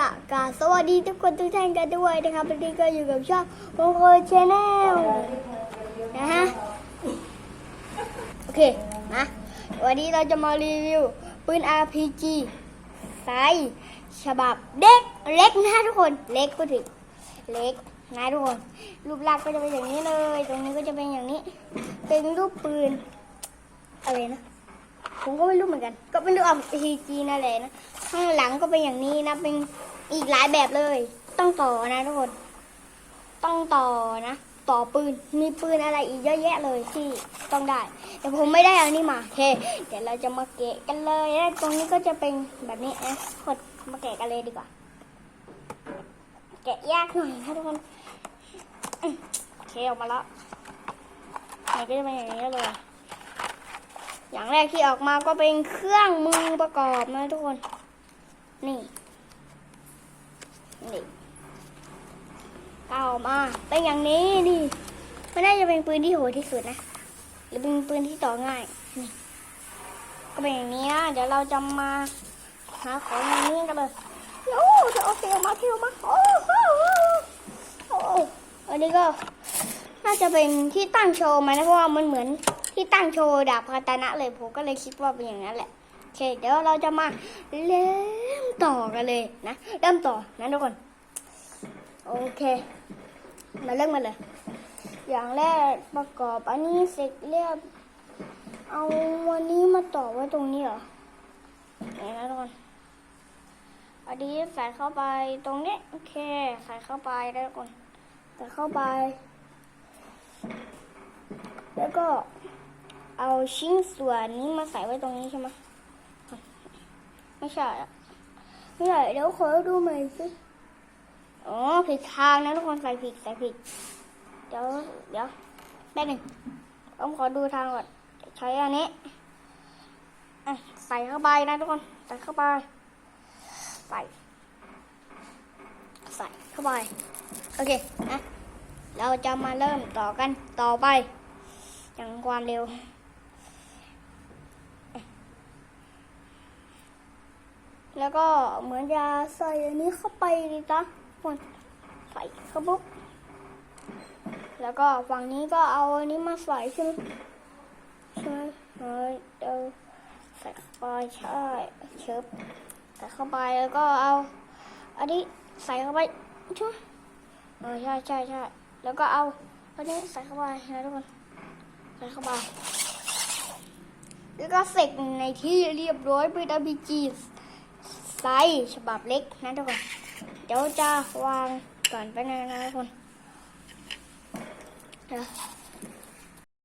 ละกาสวัสดีทุกคนทุกท่านกันด้วยนะครับวันนี้ก็อยู่กับช่องโคโคชแนลนะฮะโอเคนะวันนี้เราจะมารีวิวปืน RPG ไซส์ฉบับเด็กเล็กนะทุกคนเล็กก็ถึงเล็กนะทุกคนรูปลักษณ์ก็จะเป็นอย่างนี้เลย ตรงนี้ก็จะเป็นอย่างนี้ เป็นรูปปืนอะไรนะผมก็ไม่รู้เหมือนกัน ก็เป็นรูป RPG นั่นแหละนะข้างหลังก็เป็นอย่างนี้นะเป็น อีกหลายแบบเลย ต้องต่อนะทุกคน ต้องต่อนะ ต่อปืน มีปืนอะไรอีกเยอะแยะเลยที่ต้องได้ แต่ผมไม่ได้อานี่มาโอเค เดี๋ยวเราจะมาแกะกันเลยแล้วตรงนี้ก็จะเป็นแบบนี้นะกดมาแกะกันเลยดีกว่า แกะยากหน่อยนะทุกคนโอเคออกมาแล้วมันก็จะเป็นอย่างนี้เลย อย่างแรกที่ออกมาก็เป็นเครื่องมือประกอบนะทุกคน นี่ นี่เอาอมาเป็นอย่างนี้นี่ไม่น่าจะเป็นปืนที่โหดที่สุดนะ หรือเป็นปืนที่ต่อง่ายนี่ก็เป็นอย่างนี้นะเดี๋ยวเราจะมาหาของอย่างนี้กันเลยโอ้เธอเอาเทลมาเทลมาโอ้โหโอ้อันนี้ก็น่าจะเป็นที่ตั้งโชว์ไหมนะเพราะว่ามันเหมือนที่ตั้งโชว์ดาบคาตานะเลยผมก็เลยคิดว่าเป็นอย่างนั้นแหละ โอเคเดี๋ยวเราจะมาเริ่มต่อกันเลยนะเริ่มต่อนะทุกคนโอเค มาเริ่มกันเลย อย่างแรกประกอบอันนี้เสร็จเรียบ เอาวันนี้มาต่อไว้ตรงนี้เหรอนี่นะทุกคนอันนี้ใส่เข้าไปตรงนี้โอเค ใส่เข้าไปแล้วทุกคนใส่เข้าไป แล้วก็เอาชิ้นส่วนนี้มาใส่ไว้ตรงนี้ใช่ไหม ไม่ใช่ไม่ใช่เดี๋ยวขอดูใหม่สิอ๋อผิดทางนะทุกคนใส่ผิดใส่ผิด เดี๋ยวเดี๋ยวแป๊บนึ่งผมขอดูทางก่อนใช้อันนี้ใส่เข้าไปนะทุกคนใส่เข้าไป ใส่ ใส่เข้าไป โอเคนะเราจะมาเริ่มต่อกันต่อไป อย่างความเร็ว แล้วก็เหมือนจะใส่อันนี้เข้าไปดีจ้ะคนใส่เข้าปุ๊บแล้วก็ฝั่งนี้ก็เอาอันนี้มาใส่ใช่ไหมใช่ไหมเออเดี๋ยวใส่เข้าไปใช่เชิบใส่เข้าไปแล้วก็เอาอันนี้ใส่เข้าไปใช่ไหมเออใช่ใช่ใช่แล้วก็เอาอันนี้ใส่เข้าไปนะทุกคนใส่เข้าไปแล้วก็เสร็จในที่เรียบร้อยเป็น RPG ไซส์ฉบับเล็กนะทุกคน เดี๋ยวจะวางก่อนไปนะนะทุกคนเดี๋ยว